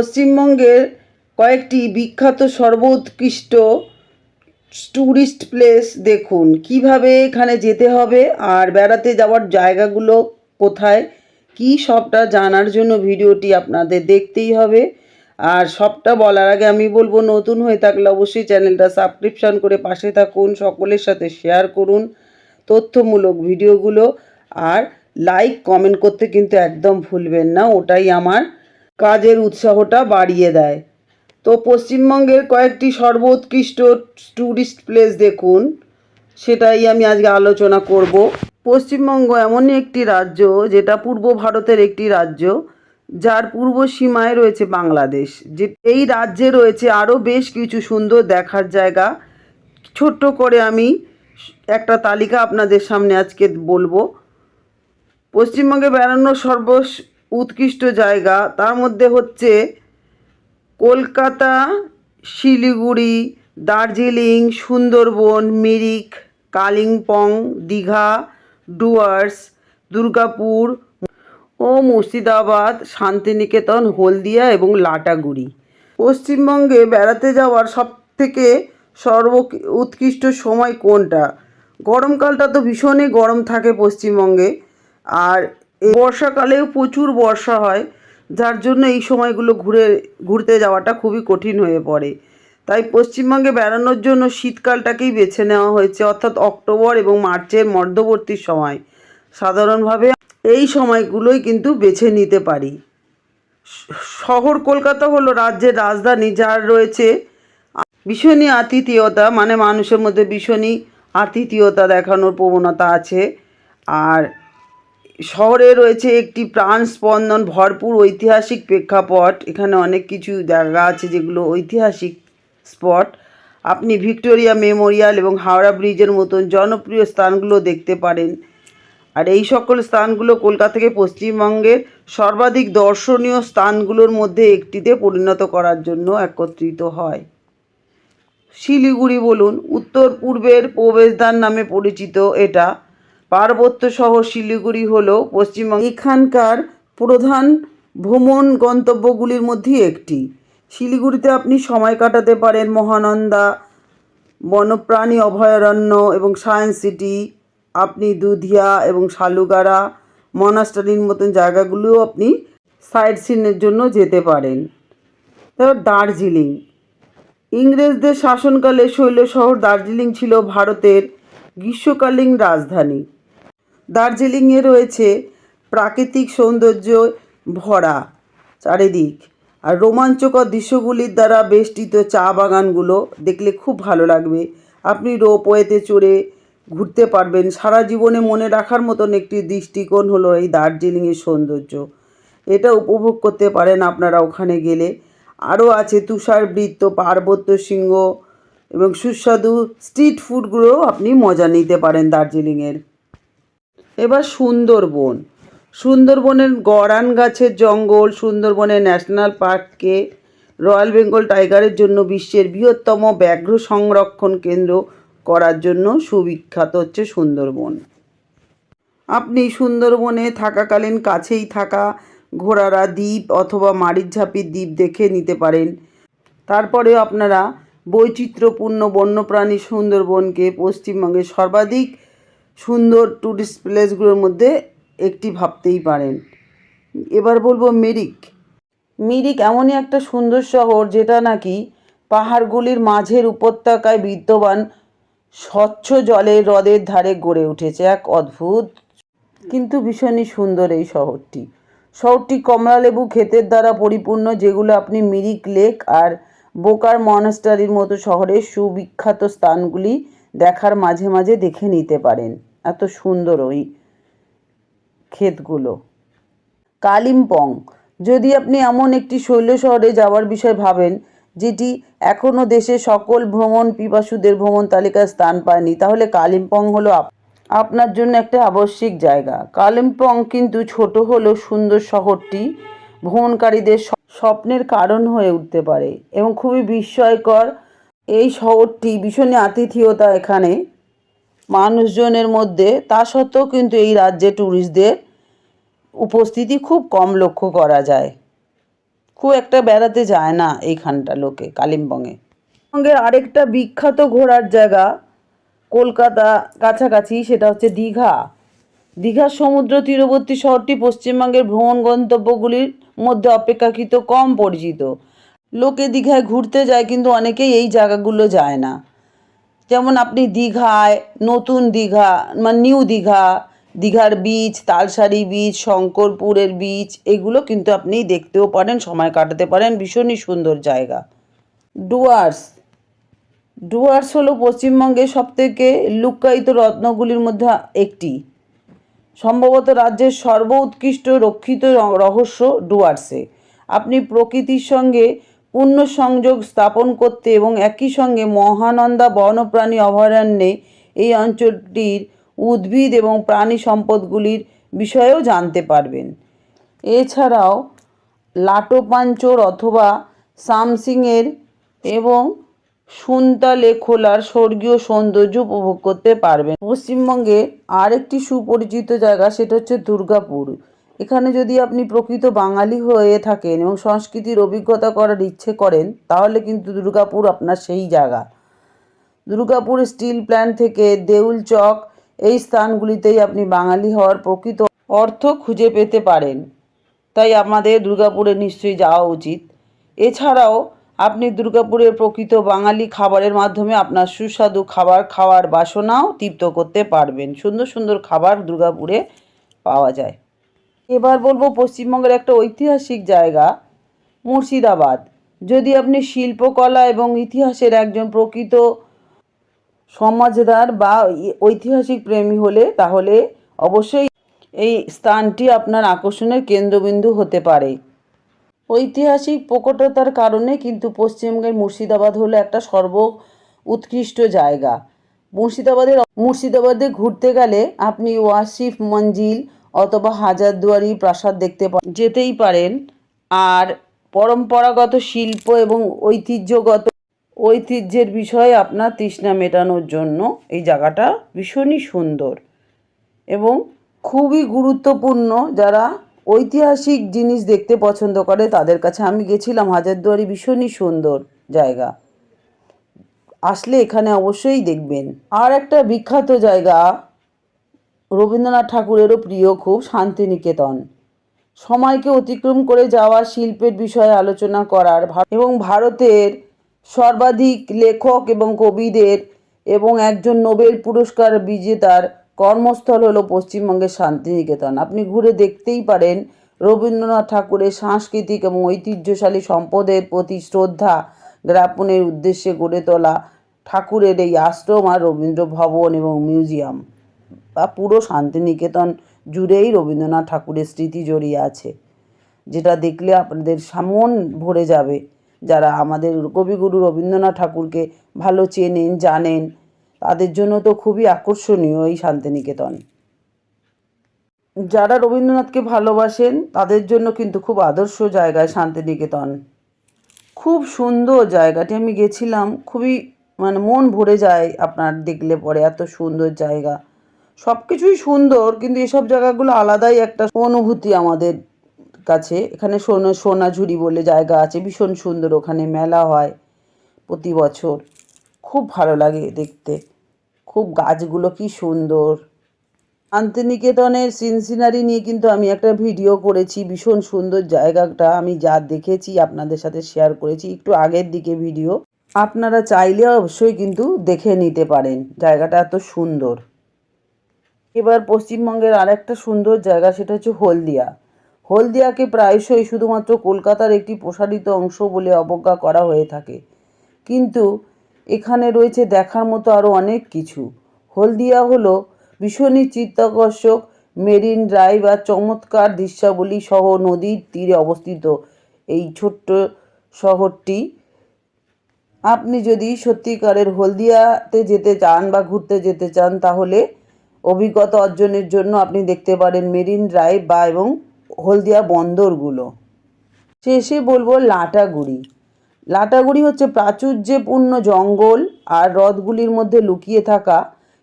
পশ্চিমবঙ্গের কয়েকটি বিখ্যাত সর্বোৎকৃষ্ট ট্যুরিস্ট প্লেস দেখুন। কীভাবে এখানে যেতে হবে আর বেড়াতে যাওয়ার জায়গাগুলো কোথায়? কি সবটা জানার জন্য ভিডিওটি আপনাদের দেখতেই হবে। আর সবটা বলার আগে আমি বলব, নতুন হয়ে থাকলে অবশ্যই চ্যানেলটা সাবস্ক্রিপশন করে পাশে থাকুন, সকলের সাথে শেয়ার করুন তথ্যমূলক ভিডিওগুলো। আর লাইক, কমেন্ট করতে কিন্তু একদম ভুলবেন না, ওটাই আমার কাজের উৎসাহটা বাড়িয়ে দেয়। তো পশ্চিমবঙ্গের কয়েকটি সর্বোৎকৃষ্ট ট্যুরিস্ট প্লেস দেখুন, সেটাই আমি আজকে আলোচনা করব। পশ্চিমবঙ্গ এমনই একটি রাজ্য, যেটা পূর্ব ভারতের একটি রাজ্য, যার পূর্ব সীমায় রয়েছে বাংলাদেশ। যে এই রাজ্যে রয়েছে আরও বেশ কিছু সুন্দর দেখার জায়গা। ছোট্ট করে আমি একটা তালিকা আপনাদের সামনে আজকে বলব। পশ্চিমবঙ্গে বেড়ানোর সর্ব উৎকৃষ্ট জায়গা। তার মধ্যে হচ্ছে কলকাতা, শিলিগুড়ি, দার্জিলিং, সুন্দরবন, মিরিক, কালিম্পং, দীঘা, ডুয়ার্স, দুর্গাপুর ও মুর্শিদাবাদ, শান্তিনিকেতন, হলদিয়া এবং লাটাগুড়ি। পশ্চিমবঙ্গে বেড়াতে যাওয়ার সব থেকে সর্ব উৎকৃষ্ট সময় কোনটা? গরমকালটা তো ভীষণই গরম থাকে পশ্চিমবঙ্গে। আর বর্ষাকালেও প্রচুর বর্ষা হয়, যার জন্য এই সময়গুলো ঘুরে, ঘুরতে যাওয়াটা খুবই কঠিন হয়ে পড়ে। তাই পশ্চিমবঙ্গে বেড়ানোর জন্য শীতকালটাকেই বেছে নেওয়া হয়েছে, অর্থাৎ অক্টোবর এবং মার্চের মধ্যবর্তী সময়। সাধারণভাবে এই সময়গুলোই কিন্তু বেছে নিতে পারি। শহর কলকাতা হলো রাজ্যের রাজধানী, যার রয়েছে ভীষণই আতিথেয়তা মানে মানুষের মধ্যে ভীষণই আতিথেয়তা দেখানোর প্রবণতা আছে। আর শহরে রয়েছে একটি প্রাণ স্পন্দন ভরপুর ঐতিহাসিক প্রেক্ষাপট। এখানে অনেক কিছু জায়গা আছে যেগুলো ঐতিহাসিক স্পট। আপনি ভিক্টোরিয়া মেমোরিয়াল এবং হাওড়া ব্রিজের মতন জনপ্রিয় স্থানগুলো দেখতে পারেন। আর এই সকল স্থানগুলো কলকাতা থেকে পশ্চিমবঙ্গের সর্বাধিক দর্শনীয় স্থানগুলোর মধ্যে একটিতে পরিণত করার জন্য একত্রিত হয়। শিলিগুড়ি বলুন, উত্তর পূর্বের প্রবেশদ্বার নামে পরিচিত এটা। পার্বত্য শহর শিলিগুড়ি হল পশ্চিমবঙ্গ এখানকার প্রধান ভ্রমণ গন্তব্যগুলির মধ্যে একটি। শিলিগুড়িতে আপনি সময় কাটাতে পারেন মহানন্দা বন্যপ্রাণী অভয়ারণ্য এবং সায়েন্স সিটি, আপনি দুধিয়া এবং শালুগাড়া মনাস্টারির মতন জায়গাগুলোও আপনি সাইট সিনের জন্য যেতে পারেন। তারপর দার্জিলিং। ইংরেজদের শাসনকালে শৈল শহর দার্জিলিং ছিল ভারতের গ্রীষ্মকালীন রাজধানী। দার্জিলিংয়ে রয়েছে প্রাকৃতিক সৌন্দর্য ভরা চারিদিক। আর রোমাঞ্চকর দৃশ্যগুলির দ্বারা বেষ্টিত চা বাগানগুলো দেখলে খুব ভালো লাগবে। আপনি রোপওয়েতে চড়ে ঘুরতে পারবেন। সারা জীবনে মনে রাখার মতন একটি দৃষ্টিকোণ হলো এই দার্জিলিংয়ের সৌন্দর্য। এটা উপভোগ করতে পারেন আপনারা ওখানে গেলে। আরও আছে তুষারবৃত্ত, পার্বত্য সিংহ এবং সুস্বাদু স্ট্রিট ফুডগুলোও আপনি মজা নিতে পারেন দার্জিলিংয়ের। এবার সুন্দরবন। সুন্দরবনের গড়ান গাছের জঙ্গল, সুন্দরবনের ন্যাশনাল পার্ককে রয়্যাল বেঙ্গল টাইগারের জন্য বিশ্বের বৃহত্তম ব্যাঘ্র সংরক্ষণ কেন্দ্র করার জন্য সুবিখ্যাত হচ্ছে সুন্দরবন। আপনি সুন্দরবনে থাকাকালীন কাছেই থাকা ঘোড়ারা দ্বীপ অথবা মারিচঝাপির দ্বীপ দেখে নিতে পারেন। তারপরেও আপনারা বৈচিত্র্যপূর্ণ বন্যপ্রাণী সুন্দরবনকে পশ্চিমবঙ্গের সর্বাধিক সুন্দর ট্যুরিস্ট প্লেসগুলোর মধ্যে একটি ভাবতেই পারেন। এবার বলব মিরিক। মিরিক এমনই একটা সুন্দর শহর যেটা নাকি পাহাড়গুলির মাঝের উপত্যকায় বিদ্যমান স্বচ্ছ জলের হ্রদের ধারে গড়ে উঠেছে, এক অদ্ভুত। কিন্তু ভীষণই সুন্দর এই শহরটি। শহরটি কমলালেবু ক্ষেতের দ্বারা পরিপূর্ণ, যেগুলো আপনি মিরিক লেক আর বোকার মনাস্টারির মতো শহরের সুবিখ্যাত স্থানগুলি দেখার মাঝে মাঝে দেখে নিতে পারেন। এত সুন্দর ওই ক্ষেতগুলো। কালিম্পং, যদি আপনি এমন একটি শৈল শহরে যাওয়ার বিষয়ে ভাবেন, যেটি এখনও দেশে সকল ভ্রমণ পিপাসুদের ভ্রমণ তালিকায় স্থান পায়নি, তাহলে কালিম্পং হলো আপ- আপনার জন্য একটা আবশ্যিক জায়গা। কালিম্পং কিন্তু ছোট হলেও সুন্দর শহরটি ভ্রমণকারীদের স্বপ্নের কারণ হয়ে উঠতে পারে এবং খুবই বিস্ময়কর এই শহরটি ভীষণই আতিথেয়তা এখানে। মানুষজনের মধ্যে, তা সত্ত্বেও কিন্তু এই রাজ্যে ট্যুরিস্টদের উপস্থিতি খুব কম লক্ষ্য করা যায়। খুব একটা বেড়াতে যায় না এইখানটা লোকে, কালিম্পংয়ে। পশ্চিমবঙ্গের আরেকটা বিখ্যাত ঘোরার জায়গা কলকাতা কাছাকাছি, সেটা হচ্ছে দীঘা। দীঘার সমুদ্র তীরবর্তী শহরটি পশ্চিমবঙ্গের ভ্রমণ গন্তব্যগুলির মধ্যে অপেক্ষাকৃত কম পরিচিত। লোকে দীঘায় ঘুরতে যায়, কিন্তু অনেকেই এই জায়গাগুলো যায় না। যেমন আপনি দীঘায়, নতুন দীঘা মানে নিউ দীঘা, দীঘার বীচ তালসারি বীচ শঙ্করপুরের বীচ এগুলো কিন্তু আপনি দেখতেও পারেন, সময় কাটাতে পারেন, ভীষণই সুন্দর জায়গা। ডুয়ার্স। ডুয়ার্স হলো পশ্চিমবঙ্গের সবথেকে লুক্কায়িত রত্নগুলির মধ্যে একটি। সম্ভবত রাজ্যের সর্ব উৎকৃষ্ট রক্ষিত রহস্য ডুয়ার্সে। আপনি প্রকৃতির সঙ্গে পূর্ণ সংযোগ স্থাপন করতে এবং একই সঙ্গে মহানন্দা বন্যপ্রাণী অভয়ারণ্যে এই অঞ্চলটির উদ্ভিদ এবং প্রাণী সম্পদগুলির বিষয়েও জানতে পারবেন। এছাড়াও লাটোপাঞ্চর অথবা সামসিংয়ের এবং সুনতালে খোলার স্বর্গীয় সৌন্দর্য উপভোগ করতে পারবেন। পশ্চিমবঙ্গে আরেকটি সুপরিচিত জায়গা, সেটা হচ্ছে দুর্গাপুর। এখানে যদি আপনি প্রকৃত বাঙালি হয়ে থাকেন এবং সংস্কৃতির অভিজ্ঞতা করার ইচ্ছে করেন, তাহলে কিন্তু দুর্গাপুর আপনার সেই জায়গা। দুর্গাপুর স্টিল প্ল্যান্ট থেকে দেউল চক, এই স্থানগুলিতেই আপনি বাঙালি হওয়ার প্রকৃত অর্থ খুঁজে পেতে পারেন। তাই আমাদের দুর্গাপুরে নিশ্চয়ই যাওয়া উচিত। এছাড়াও, আপনি দুর্গাপুরের প্রকৃত বাঙালি খাবারের মাধ্যমে আপনার সুস্বাদু খাবার খাওয়ার বাসনাও তৃপ্ত করতে পারবেন। সুন্দর সুন্দর খাবার দুর্গাপুরে পাওয়া যায়। এবার বলব পশ্চিমবঙ্গের একটা ঐতিহাসিক জায়গা, মুর্শিদাবাদ। যদি আপনি শিল্পকলা এবং ইতিহাসের একজন প্রকৃত সমাজদার বা ঐতিহাসিক প্রেমী হলে, তাহলে অবশ্যই এই স্থানটি আপনার আকর্ষণের কেন্দ্রবিন্দু হতে পারে। ঐতিহাসিক প্রকটতার কারণে কিন্তু পশ্চিমবঙ্গের মুর্শিদাবাদ হলো একটা সর্ব উৎকৃষ্ট জায়গা। মুর্শিদাবাদের, মুর্শিদাবাদে ঘুরতে গেলে আপনি ওয়াসিফ, মঞ্জিল অথবা হাজারদুয়ারি প্রাসাদ দেখতে যেতেই পারেন। আর পরম্পরাগত শিল্প এবং ঐতিহ্যগত ঐতিহ্যের বিষয়ে আপনার তৃষ্ণা মেটানোর জন্য এই জায়গাটা ভীষণই সুন্দর এবং খুবই গুরুত্বপূর্ণ। যারা ঐতিহাসিক জিনিস দেখতে পছন্দ করে, তাদের কাছে আমি গেছিলাম। হাজারদুয়ারি ভীষণই সুন্দর জায়গা। আসলে এখানে অবশ্যই দেখবেন। আর একটা বিখ্যাত জায়গা রবীন্দ্রনাথ ঠাকুরেরও প্রিয় খুব শান্তিনিকেতন। সময়কে অতিক্রম করে যাওয়া শিল্পের বিষয়ে আলোচনা করার এবং ভারতের সর্বাধিক লেখক এবং কবিদের এবং একজন নোবেল পুরস্কার বিজেতার কর্মস্থল হলো পশ্চিমবঙ্গের শান্তিনিকেতন। আপনি ঘুরে দেখতেই পারেন রবীন্দ্রনাথ ঠাকুরের সাংস্কৃতিক এবং ঐতিহ্যশালী সম্পদের প্রতি শ্রদ্ধা জ্ঞাপনের উদ্দেশ্যে গড়ে তোলা ঠাকুরের এই আশ্রম আর রবীন্দ্র ভবন এবং মিউজিয়াম। বা পুরো শান্তিনিকেতন জুড়েই রবীন্দ্রনাথ ঠাকুরের স্মৃতি জড়িয়ে আছে। যেটা দেখলে আপনাদের সামন ভরে যাবে যারা আমাদের কবিগুরু রবীন্দ্রনাথ ঠাকুরকে ভালো চেনেন, জানেন, তাদের জন্য তো খুবই আকর্ষণীয় এই শান্তিনিকেতন। যারা রবীন্দ্রনাথকে ভালোবাসেন, তাদের জন্য কিন্তু খুব আদর্শ জায়গায় শান্তিনিকেতন। খুব সুন্দর জায়গাটি, আমি গেছিলাম, খুবই মানে মন ভরে যায় আপনার দেখলে পরে, এত সুন্দর জায়গা। সব কিছুই সুন্দর, কিন্তু এসব জায়গাগুলো আলাদাই একটা অনুভূতি আমাদের কাছে। এখানে সোনা, সোনাঝুরি বলে জায়গা আছে, ভীষণ সুন্দর ওখানে মেলা হয় প্রতি বছর। খুব ভালো লাগে দেখতে। খুব গাছগুলো কি সুন্দর। শান্তিনিকেতনের সিনসিনারি নিয়ে কিন্তু আমি একটা ভিডিও করেছি, ভীষণ সুন্দর জায়গাটা। আমি যা দেখেছি, আপনাদের সাথে শেয়ার করেছি, একটু আগের দিকে ভিডিও। আপনারা চাইলে অবশ্যই কিন্তু দেখে নিতে পারেন। জায়গাটা এত সুন্দর। এবার পশ্চিমবঙ্গের আরেকটা সুন্দর জায়গা, সেটা হচ্ছে হলদিয়া। হলদিয়াকে প্রায়শই শুধুমাত্র কলকাতার একটি প্রসারিত অংশ বলে অবজ্ঞা করা হয়ে থাকে। কিন্তু এখানে রয়েছে দেখার মতো আরও অনেক কিছু। হলদিয়া হলো ভীষণই চিত্তাকর্ষক মেরিন ড্রাইভ আর চমৎকার দৃশ্যাবলী সহ নদীর তীরে অবস্থিত এই ছোট্ট শহরটি। আপনি যদি সত্যিকারের হলদিয়াতে যেতে চান বা ঘুরতে যেতে চান, তাহলে অভিজ্ঞতা অর্জনের জন্য আপনি দেখতে পারেন মেরিন ড্রাইভ বা এবং হলদিয়া বন্দরগুলো। শেষে বলব লাটাগুড়ি। লাটাগুড়ি হচ্ছে প্রাচুর্যপূর্ণ জঙ্গল আর হ্রদগুলির মধ্যে লুকিয়ে থাকা।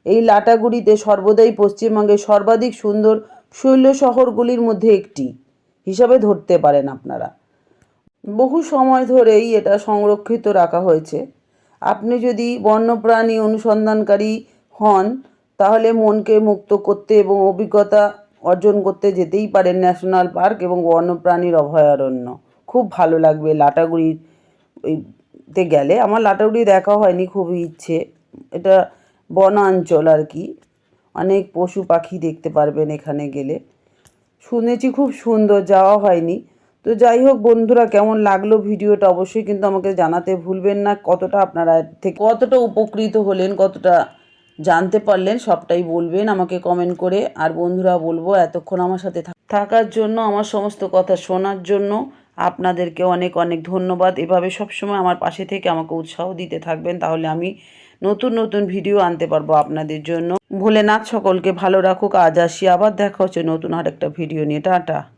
এই লাটাগুড়িতে সর্বদাই পশ্চিমবঙ্গের সর্বাধিক সুন্দর শৈল শহরগুলির মধ্যে একটি হিসাবে ধরতে পারেন আপনারা। বহু সময় ধরেই এটা সংরক্ষিত রাখা হয়েছে। আপনি যদি বন্যপ্রাণী অনুসন্ধানকারী হন তাহলে মনকে মুক্ত করতে এবং অভিজ্ঞতা অর্জন করতে যেতেই পারেন ন্যাশনাল পার্ক এবং বন্যপ্রাণীর অভয়ারণ্য। খুব ভালো লাগবে লাটাগুড়ির ওইতে গেলে। আমার লাটাগুড়ি দেখা হয়নি খুবই ইচ্ছে। এটা বনাঞ্চল আর কি। অনেক পশু পাখি দেখতে পারবেন এখানে গেলে। শুনেছি খুব সুন্দর, যাওয়া হয়নি। তো যাই হোক বন্ধুরা, কেমন লাগল ভিডিওটা অবশ্যই কিন্তু আমাকে জানাতে ভুলবেন না। কতটা আপনারা থেকে কতটা উপকৃত হলেন, কতটা জানতে পারলেন, সবটাই বলবেন আমাকে কমেন্ট করে। আর বন্ধুরা, বলব এতক্ষণ আমার সাথে থাক- থাকার জন্য, আমার সমস্ত কথা শোনার জন্য আপনাদেরকে অনেক অনেক ধন্যবাদ। এভাবে সবসময় আমার পাশে থেকে আমাকে উৎসাহ দিতে থাকবেন, তাহলে আমি নতুন নতুন ভিডিও আনতে পারব আপনাদের জন্য। ভোলেনাথ সকলকে ভালো রাখুক। আজ আসি, আবার দেখা হচ্ছে নতুন আরেকটা ভিডিও নিয়ে। টাটা।